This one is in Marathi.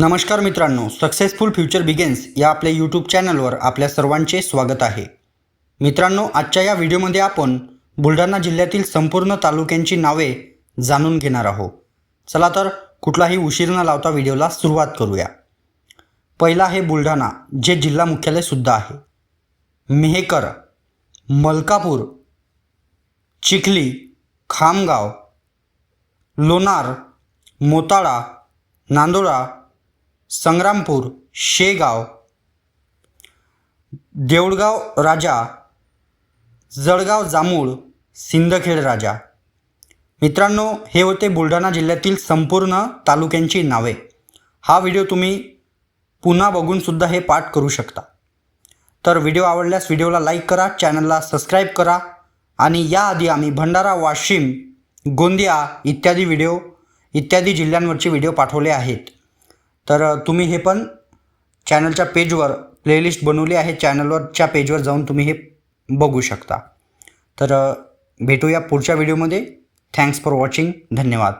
नमस्कार मित्रांनो सक्सेसफुल फ्युचर बिगेन्स या आपल्या यूट्यूब चॅनलवर आपल्या सर्वांचे स्वागत आहे. मित्रांनो आजच्या या व्हिडिओमध्ये आपण बुलढाणा जिल्ह्यातील संपूर्ण तालुक्यांची नावे जाणून घेणार आहोत. चला तर कुठलाही उशीर न लावता व्हिडिओला सुरुवात करूया. पहिला आहे बुलढाणा जे जिल्हा मुख्यालयसुद्धा आहे. मेहकर मलकापूर चिखली खामगाव लोणार मोताळा नांदोळा संग्रामपूर शेगाव देऊळगाव राजा जळगाव जांभूळ सिंदखेड राजा. मित्रांनो हे होते बुलढाणा जिल्ह्यातील संपूर्ण तालुक्यांची नावे. हा व्हिडिओ तुम्ही पुन्हा बघूनसुद्धा हे पाठ करू शकता. तर व्हिडिओ आवडल्यास व्हिडिओला लाईक करा चॅनलला सबस्क्राईब करा आणि याआधी आम्ही भंडारा वाशिम गोंदिया इत्यादी व्हिडिओ इत्यादी जिल्ह्यांवरचे व्हिडिओ पाठवले आहेत. तर तुम्ही हे पण चॅनलच्या पेजवर प्लेलिस्ट बनवली आहे चॅनलवरच्या पेजवर जाऊन तुम्ही हे बघू शकता. तर भेटूया पुढच्या व्हिडिओमध्ये. थँक्स फॉर वॉचिंग धन्यवाद.